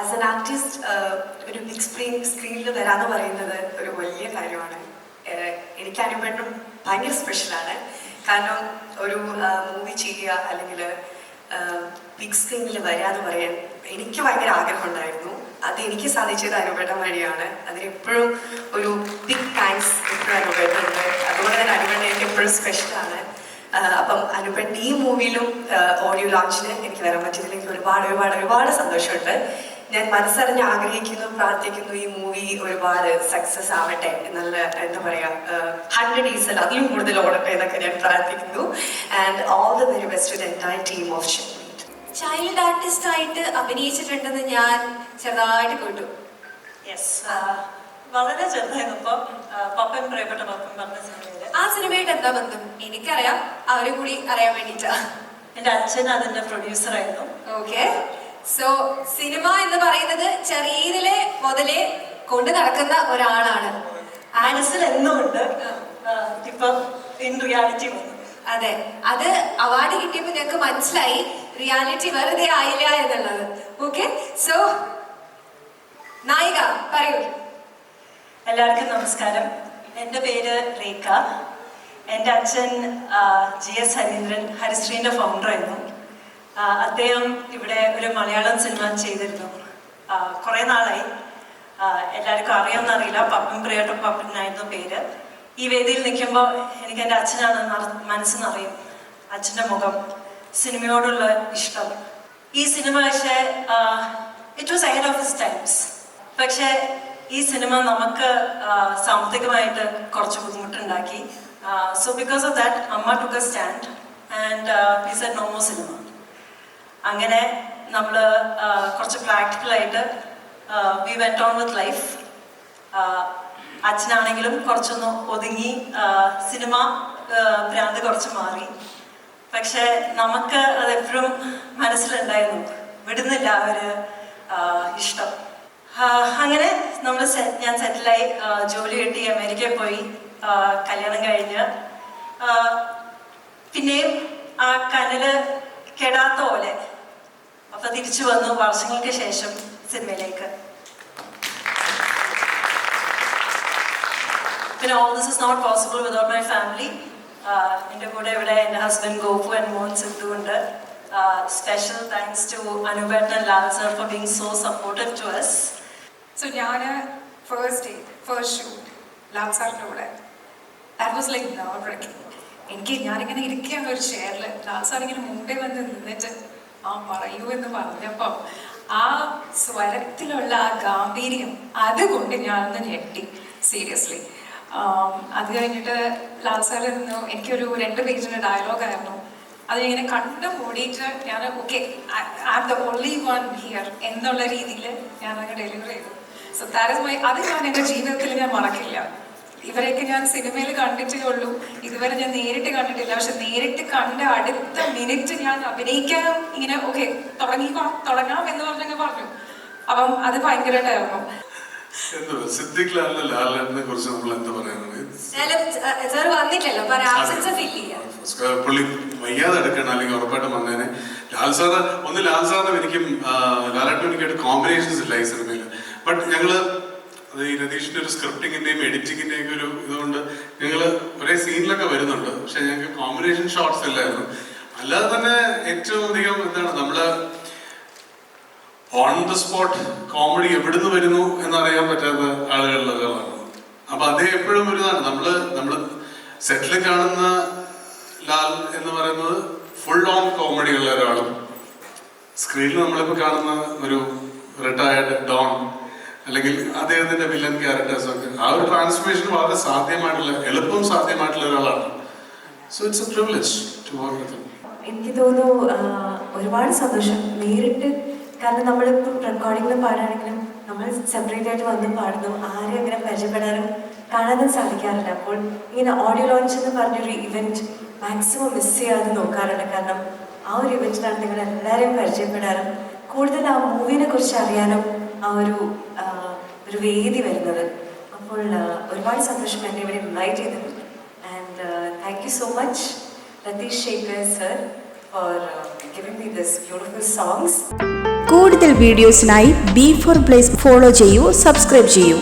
As an artist ഒരു big screen സ്ക്രീനിൽ വരാന്ന് പറയുന്നത് ഒരു വലിയ കാര്യമാണ്. ആഹ് എനിക്ക് അനുപേട്ടനും ഭയങ്കര സ്പെഷ്യലാണ് കാരണം ഒരു മൂവി ചെയ്യുക അല്ലെങ്കിൽ ബിഗ് സ്ക്രീനിൽ വരിക എന്ന് പറയാൻ എനിക്ക് ഭയങ്കര ആഗ്രഹമുണ്ടായിരുന്നു. അത് എനിക്ക് സാധിച്ചത് അനുപേട്ടൻ വഴിയാണ്. അതിന് എപ്പോഴും ഒരു ബിഗ് താങ്ക്സ് എപ്പോഴും അനുഭവം അതുകൊണ്ട് തന്നെ അനുപേട്ടൻ എനിക്ക് എപ്പോഴും സ്പെഷ്യലാണ് അപ്പം അനുപൻ ഈ മൂവിയിലും ഓഡിയോ ലോഞ്ചിന് എനിക്ക് വരാൻ പറ്റിയതിൽ എനിക്ക് ഒരുപാട് ഒരുപാട് ഒരുപാട് സന്തോഷമുണ്ട്. ഞാൻ മനസ്സറിഞ്ഞ് ആഗ്രഹിക്കുന്നു പ്രാർത്ഥിക്കുന്നു ഈ മൂവി ഒരുപാട് സക്സസ് ആവട്ടെ നല്ല എന്താ പറയാ ഹൺഡ്രഡ് ഈസൽ അതിലും കൂടുതൽ ഓടട്ടെ എന്നൊക്കെ ഞാൻ പ്രാർത്ഥിക്കുന്നു. And all the very best to the entire team of child artist ആയിട്ട് അഭിനയിച്ചിട്ടുണ്ടെന്ന് ഞാൻ ചെറുതായിട്ട് കേട്ടു. യെസ് വളരെ ചെറുതായിരുന്നു ഇപ്പം പപ്പൻ പ്രിയപ്പെട്ട പപ്പൻ പറഞ്ഞ സിനിമയിൽ ആ സിനിമയായിട്ട് എന്താ ബന്ധം? എനിക്കറിയാം അവരെ കൂടി അറിയാൻ വേണ്ടിട്ടാ എന്റെ അച്ഛൻ അതിന്റെ പ്രൊഡ്യൂസർ ആയിരുന്നു. ഓക്കെ സോ സിനിമ എന്ന് പറയുന്നത് ചെറിയതിലെ മുതലേ കൊണ്ട് നടക്കുന്ന ഒരാളാണ്. മനസ്സിൽ എന്നുമുണ്ട് ഇപ്പൊ ഇൻ റിയാലിറ്റി അതെ. അത് അവാർഡ് കിട്ടിയപ്പോൾ ഞങ്ങൾക്ക് മനസ്സിലായി റിയാലിറ്റി വെറുതെ ആയില്ല എന്നുള്ളത്. ഓക്കെ സോ നായിക പറയൂ. എല്ലാവർക്കും നമസ്കാരം. എന്റെ പേര് റേഖ. എന്റെ അച്ഛൻ ജി എസ് ഹരീന്ദ്രൻ ഹരിശ്രീന്റെ ഫൗണ്ടറായിരുന്നു അദ്ദേഹം ഇവിടെ ഒരു മലയാളം സിനിമ ചെയ്തിരുന്നു. കുറേ നാളായി. എല്ലാവർക്കും അറിയാമെന്ന് അറിയില്ല പപ്പൻ പ്രിയട്ട പപ്പനായിരുന്നു പേര്. ഈ വേദിയിൽ നിൽക്കുമ്പോൾ എനിക്ക് എന്റെ അച്ഛനാണ് നറ- മനസ്സ് നിറയും അച്ഛന്റെ മുഖം സിനിമയോടുള്ള ഇഷ്ടം. ഈ സിനിമ പക്ഷേ it was head of his times പക്ഷേ ഈ സിനിമ നമുക്ക് സാമ്പത്തികമായിട്ട് കുറച്ച് ബുദ്ധിമുട്ടുണ്ടാക്കി. സോ ബിക്കോസ് ഓഫ് ദാറ്റ് അമ്മ took a stand and we said no more cinema അങ്ങനെ നമ്മൾ കുറച്ച് പ്രാക്ടിക്കലായിട്ട് we went on with life അച്ഛനാണെങ്കിലും കുറച്ചൊന്ന് ഒതുങ്ങി സിനിമ ഭ്രാന്ത് കുറച്ച് മാറി. പക്ഷെ നമുക്ക് അതെപ്പോഴും മനസ്സിലുണ്ടായിരുന്നു. വിടുന്നില്ല ഒരു ഇഷ്ടം. അങ്ങനെ നമ്മൾ ഞാൻ സെറ്റിലായി ജോലി കിട്ടി അമേരിക്കയിൽ പോയി. കല്യാണം കഴിഞ്ഞ്. പിന്നെയും ആ കനൽ കെടാത്ത പോലെ അപ്പൊ തിരിച്ചു വന്നു വർഷങ്ങൾക്ക് ശേഷം സിനിമയിലേക്ക്. പിന്നെ all this is not possible without my family എന്റെ കൂടെ ഇവിടെ എന്റെ ഹസ്ബൻഡ് ഗോപു ആൻഡ് മോഹൻ സിദ്ധു ഉണ്ട്. Special thanks to അനുപേട്ടൻ Lal sir for being so supportive to us so ഞാൻ first day first shoot Lal സാറിന്റെ കൂടെ. That was like never breaking എനിക്ക് ഞാനിങ്ങനെ ഇരിക്കുകയാണ് ഒരു ഷെയറിൽ ലാൽ സാർ ഇങ്ങനെ മുമ്പേ വന്ന് നിന്നിട്ട് ആ പറയൂ എന്ന് പറഞ്ഞപ്പം ആ സ്വരത്തിലുള്ള ആ ഗാംഭീര്യം അതുകൊണ്ട് ഞാനൊന്ന് ഞെട്ടി സീരിയസ്ലി അത് കഴിഞ്ഞിട്ട് ലാൽ സാറിൽ നിന്ന് എനിക്കൊരു രണ്ട് പേജിന്റെ ഡയലോഗായിരുന്നു അത് ഇങ്ങനെ കണ്ടു മൂടിയിട്ട് ഞാൻ okay am the only one here എന്നുള്ള രീതിയിൽ ഞാനങ്ങ് ഡെലിവർ ചെയ്തു. സോ ദാറ്റ് ഇസ് മൈ അത് ഞാൻ എന്റെ ജീവിതത്തിൽ ഞാൻ മറക്കില്ല. ഇവരെയൊക്കെ ഞാൻ സിനിമയിൽ കണ്ടിട്ടേ ഉള്ളൂ ഇതുവരെ ഞാൻ നേരിട്ട് കണ്ടിട്ടില്ല. പക്ഷെ നേരിട്ട് കണ്ട അടുത്ത മിനിറ്റ് ഞാൻ അഭിനയിക്കാൻ ഇങ്ങനെ ഓക്കെ തുടങ്ങി തുടങ്ങാം എന്ന് പറഞ്ഞങ്ങ് പറഞ്ഞു. അപ്പം അത് ഭയങ്കരമായിട്ടായിരുന്നു കുറിച്ച് നമ്മൾ എന്താ പറയുന്നത് സാർ വന്നില്ലല്ലോ അപ്പൊ ആബ്സെൻസ് ഫീൽ ചെയ്യാം. പുള്ളി വയ്യാതെ എടുക്കണം അല്ലെങ്കിൽ ഉറപ്പായിട്ടും വന്നേനെ. ലാൽ സാറ് ഒന്ന് ലാൽ സാറിനും എനിക്കും ലാലാട്ടും എനിക്കായിട്ട് കോമ്പിനേഷൻസ് ഇല്ല ഈ സിനിമയിൽ. ബട്ട് ഞങ്ങൾ അത് ഈ രതീഷിന്റെ ഒരു സ്ക്രിപ്റ്റിങ്ങിന്റെയും എഡിറ്റിങ്ങിന്റെയും ഒരു ഇതുകൊണ്ട് ഞങ്ങൾ ഒരേ സീനിലൊക്കെ വരുന്നുണ്ട്. പക്ഷെ ഞങ്ങൾക്ക് കോമ്പിനേഷൻ ഷോട്ട്സ് ഇല്ലായിരുന്നു. അല്ലാതെ തന്നെ ഏറ്റവും അധികം എന്താണ് നമ്മൾ ഓൺ ദ സ്പോട്ട് കോമഡി എവിടുന്ന് വരുന്നു എന്നറിയാൻ പറ്റാത്ത ആളുകളിലൊക്കെയാണ് അപ്പൊ അതേ എപ്പോഴും ഒരു ഇതാണ് നമ്മൾ നമ്മൾ സെറ്റിൽ കാണുന്ന ലാൽ എന്ന് പറയുന്നത് ഫുൾ ഓൺ കോമഡി ഉള്ള ഒരാളും. സ്ക്രീനിൽ നമ്മളിപ്പോ കാണുന്ന ഒരു റിട്ടയർഡ് ഡോൺ അല്ലെങ്കിൽ അദ്ദേഹത്തിന്റെ വില്ലൻ ക്യാരക്ടേഴ്സ് ഒക്കെ. ആ ഒരു ട്രാൻസ്ഫോർമേഷൻ വളരെ സാധ്യമായിട്ടുള്ള എളുപ്പം സാധ്യമായിട്ടുള്ള ഒരാളാണ്. So it's a privilege to work with എനിക്ക് തോന്നുന്നു ഒരുപാട് സന്തോഷം. നേരിട്ട് കാരണം നമ്മളിപ്പോൾ റെക്കോർഡിങ്ങിൽ പാടുകയാണെങ്കിലും നമ്മൾ സെപ്പറേറ്റ് ആയിട്ട് വന്ന് പാടുന്നു. ആരെയും അങ്ങനെ പരിചയപ്പെടാനും കാണാനും സാധിക്കാറില്ല. അപ്പോൾ ഇങ്ങനെ ഓഡിയോ ലോഞ്ച് എന്ന് പറഞ്ഞൊരു ഇവന്റ് മാക്സിമം മിസ് ചെയ്യാതെ നോക്കാറുണ്ട് കാരണം ആ ഒരു ഇവന്റിനാണ് നിങ്ങൾ എല്ലാവരെയും പരിചയപ്പെടാനും കൂടുതൽ ആ മൂവിനെ കുറിച്ച് അറിയാനും ആ ഒരു ഒരു വേദി വരുന്നത്. അപ്പോൾ ഒരുപാട് സന്തോഷം എന്നെ ഇവിടെ ഇൻവൈറ്റ് ചെയ്തത് and thank you so much Ratheesh Sekhar sir for giving me this beautiful songs. കൂടുതൽ വീഡിയോസിനായി ബി ഫോർ പ്ലേസ് ഫോളോ ചെയ്യൂ സബ്സ്ക്രൈബ് ചെയ്യൂ.